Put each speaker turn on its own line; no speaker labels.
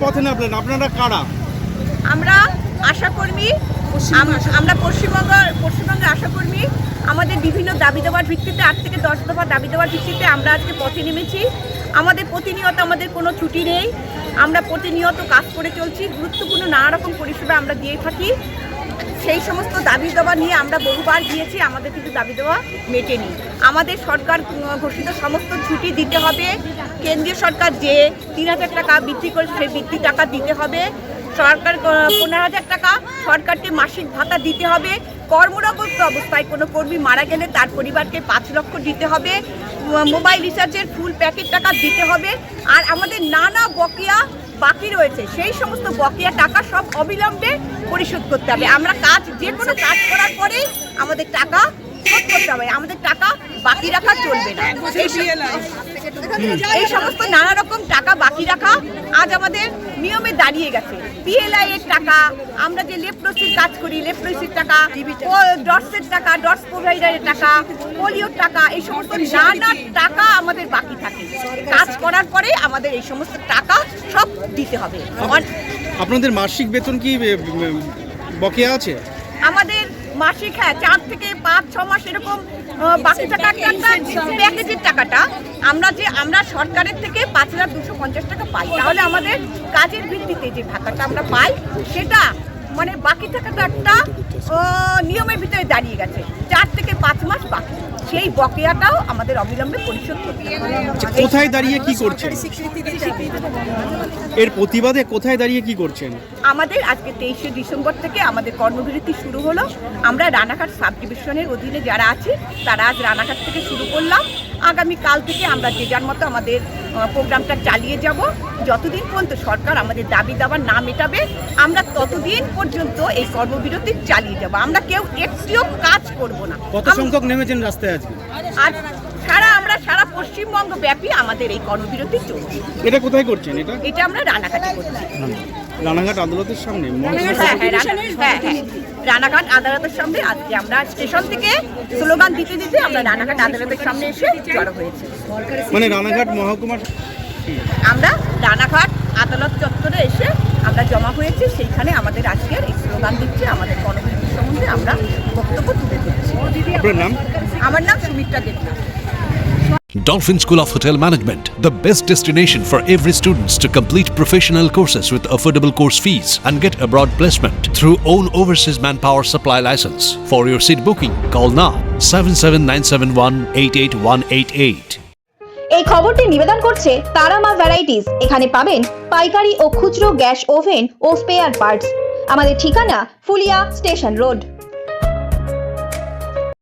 পথে নামলেন আপনারা কারা?
আমরা আশাকর্মী আম- আমরা পশ্চিমবঙ্গ পশ্চিমবঙ্গের আশাকর্মী। আমাদের বিভিন্ন দাবি দেওয়ার ভিত্তিতে আট থেকে দশ দফা দাবি দেওয়ার ভিত্তিতে আমরা আজকে পথে নেমেছি। আমাদের প্রতিনিয়ত আমাদের কোনো ছুটি নেই। আমরা প্রতিনিয়ত কাজ করে চলছি। গুরুত্বপূর্ণ নানা রকম পরিষেবা আমরা দিয়ে থাকি। সেই সমস্ত দাবি দেওয়া নিয়ে আমরা বহুবার গিয়েছি, আমাদের কিন্তু দাবি দেওয়া মেটেনি। আমাদের সরকার ঘোষিত সমস্ত ছুটি দিতে হবে। কেন্দ্রীয় সরকার যে তিন হাজার টাকা বৃদ্ধি করে সেই বৃদ্ধি টাকা দিতে হবে। সরকার পনেরো হাজার টাকা সরকারকে মাসিক ভাতা দিতে হবে। কর্মরত অবস্থায় কোনো কর্মী মারা গেলে তার পরিবারকে পাঁচ লক্ষ দিতে হবে। মোবাইল রিচার্জের ফুল প্যাকেট টাকা দিতে হবে। আর আমাদের নানা বকেয়া বাকি রয়েছে সেই সমস্ত বকেয়া টাকা সব অবিলম্বে পরিশোধ করতে হবে। আমরা কাজ যে কোনো কাজ করার পরেই আমাদের টাকা শোধ করতে হবে। আমাদের টাকা বাকি রাখা চলবে না। এই- সমস্ত নানা রকম টাকা বাকি আজ আমাদের নিয়মে দাঁড়িয়ে গেছে। পিএলআই এর টাকা আমরা যে লেপ্রোসির কাজ করি লেপ্রোসির টাকা ও ডটসের টাকা ডটস প্রোভাইডারের টাকা পোলিওর টাকা এই সমস্ত নানা টাকা আমাদের বাকি থাকে। কাজ করার পরে আমাদের এই সমস্ত টাকা সব দিতে হবে।
আপনাদের মাসিক বেতন কি বকেয়া আছে?
আমাদের মাসিক হ্যাঁ চার থেকে পাঁচ ছ মাস এরকম বাকি টাকা প্যাকেজের টাকাটা আমরা যে, আমরা সরকারের থেকে পাঁচ হাজার দুশো পঞ্চাশ টাকা পাই। তাহলে আমাদের কাজের ভিত্তিতে যে ভাতাটা আমরা পাই, সেটা মানে বাকি টাকাটা একটা নিয়মের ভিতরে দাঁড়িয়ে গেছে। চার থেকে পাঁচ মাস বাকি। সেই বকেয়াটাও আমাদের অবিলম্বে পরিশোধ করতে
কোথায় দাঁড়িয়ে কি করছেন? এর প্রতিবাদে কোথায় দাঁড়িয়ে কি করছেন?
আমাদের আজকে তেইশে ডিসেম্বর থেকে আমাদের কর্মবিরতি শুরু হলো। আমরা রানাঘাট সাব ডিভিশনের অধীনে যারা আছি তারা আজ রানাঘাট থেকে শুরু করলাম। আগামী কাল থেকে আমরা যে যার মতো আমাদের প্রোগ্রামটা চালিয়ে যাব। যতদিন পর্যন্ত সরকার আমাদের দাবি দাবা না মেটাবে আমরা ততদিন পর্যন্ত এই কর্মবিরতি চালিয়ে যাব। আমরা কেউ একটিও কাজ করব না।
কত সংখ্যক নেমেছেন রাস্তায় আজকে?
আর সারা আমরা সারা পশ্চিমবঙ্গ ব্যাপী আমাদের এই কর্মবিরতি চলছে।
এটা কোথায় করছেন এটা?
এটা আমরা রানাঘাটে করছি।
রানাঘাট আদালতের সামনে
হ্যাঁ, হ্যাঁ, হ্যাঁ। রানাঘাট আদালতের সামনে আজকে আমরা স্টেশন থেকে স্লোগান দিতে দিতে আমরা রানাঘাট আদালতের সামনে এসে জড়ো হয়েছি।
মানে রানাঘাট মহকুমার
আমরা রানাঘাট আদালত চত্বরে এসে আমরা জমা হয়েছি সেইখানে আমাদের আজকের স্লোগান দিচ্ছে আমাদের গণবিরোধী সম্বন্ধে আমরা বক্তব্য তুলে ধরছি। আমার নাম Sumitra Debnath.
Dolphin School of Hotel Management, the best destination for every students to complete professional courses with affordable course fees and get abroad placement through own overseas manpower supply license. For your seat booking, call now 77971
এই খবরটি নিবেদন করছে Tara Maa varieties এখানে পাবেন পাইকারি ও খুচরো gas oven ও স্পেয়ার পার্টস আমাদের ঠিকানা ফুলিয়া স্টেশন রোড